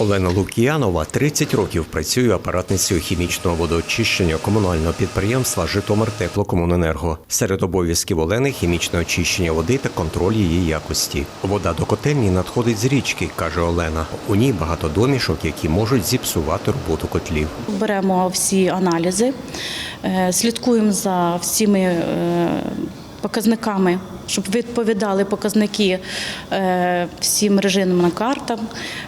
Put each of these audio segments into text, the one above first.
Олена Лук'янова 30 років працює апаратницею хімічного водоочищення комунального підприємства Житомир Теплокомуненерго. Серед обов'язків Олени хімічне очищення води та контроль її якості. Вода до котельні надходить з річки, каже Олена. У ній багато домішок, які можуть зіпсувати роботу котлів. Беремо всі аналізи, е, слідкуємо за всіми е, показниками, щоб відповідали показники е, всім режимним картам,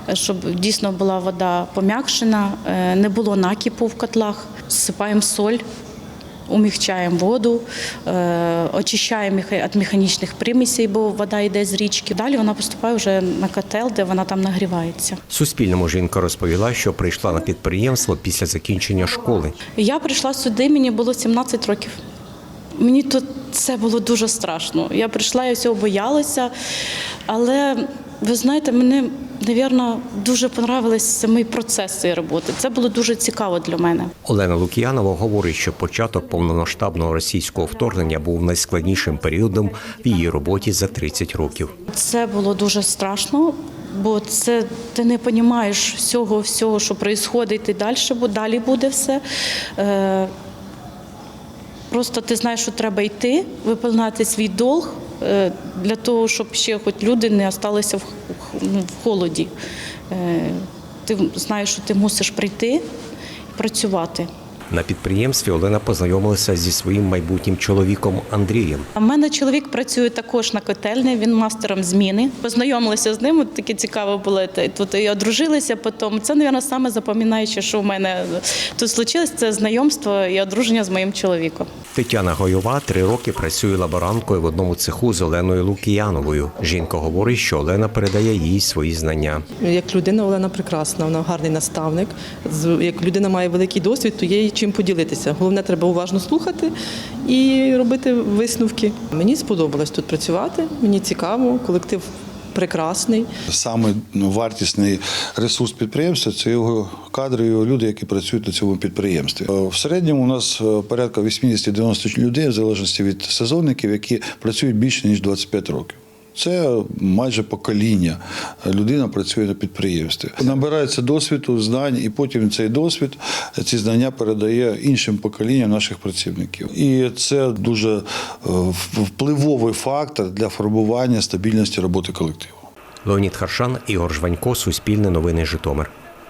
е, щоб дійсно була вода пом'якшена, е, не було накипу в котлах, зсипаємо соль. Умігчаємо воду, е, очищаємо від механічних примісей, бо вода йде з річки. Далі вона поступає вже на котел, де вона там нагрівається. Суспільному жінка розповіла, що прийшла на підприємство після закінчення школи. Я прийшла сюди, мені було 17 років. Мені тут це було дуже страшно. Я прийшла, я всього боялася, але ви знаєте, мені, мабуть, дуже понравились самий процес цієї роботи. Це було дуже цікаво для мене. Олена Лук'янова говорить, що початок повномасштабного російського вторгнення був найскладнішим періодом в її роботі за 30 років. Це було дуже страшно, бо це ти не розумієш всього, всього, що відбувається і далі, бо далі буде все. Просто ти знаєш, що треба йти, виконати свій долг е, для того, щоб ще хоч люди не залишилися в, ну, в холоді. Е, Ти знаєш, що ти мусиш прийти і працювати. На підприємстві Олена познайомилася зі своїм майбутнім чоловіком Андрієм. У мене чоловік працює також на котельні, він мастером зміни. Познайомилася з ним, таке цікаво було. Та Тут і одружилися потім. Це, мабуть, саме запам'ятаюче, що в мене тут случилось, це знайомство і одруження з моїм чоловіком. Тетяна Гойова три роки працює лаборанткою в одному цеху з Оленою Лук'яновою. Жінка говорить, що Олена передає їй свої знання. Як людина Олена прекрасна, вона гарний наставник. З- Як людина має великий досвід, то є їй чим поділитися. Головне, треба уважно слухати і робити висновки. Мені сподобалось тут працювати, мені цікаво, колектив прекрасний. Саме ну, вартісний ресурс підприємства це його кадри, його люди, які працюють на цьому підприємстві. Е, В середньому у нас е, порядка 80-90 людей, в залежності від сезонників, які працюють більше ніж 25 років. Це майже покоління. Людина працює на підприємстві. Набирається досвіду, знань, і потім цей досвід, ці знання передає іншим поколінням наших працівників. І це дуже е, впливовий фактор для формування стабільності роботи колективу. Леонід Харшан, Ігор Жванько, Суспільне новини Житомир.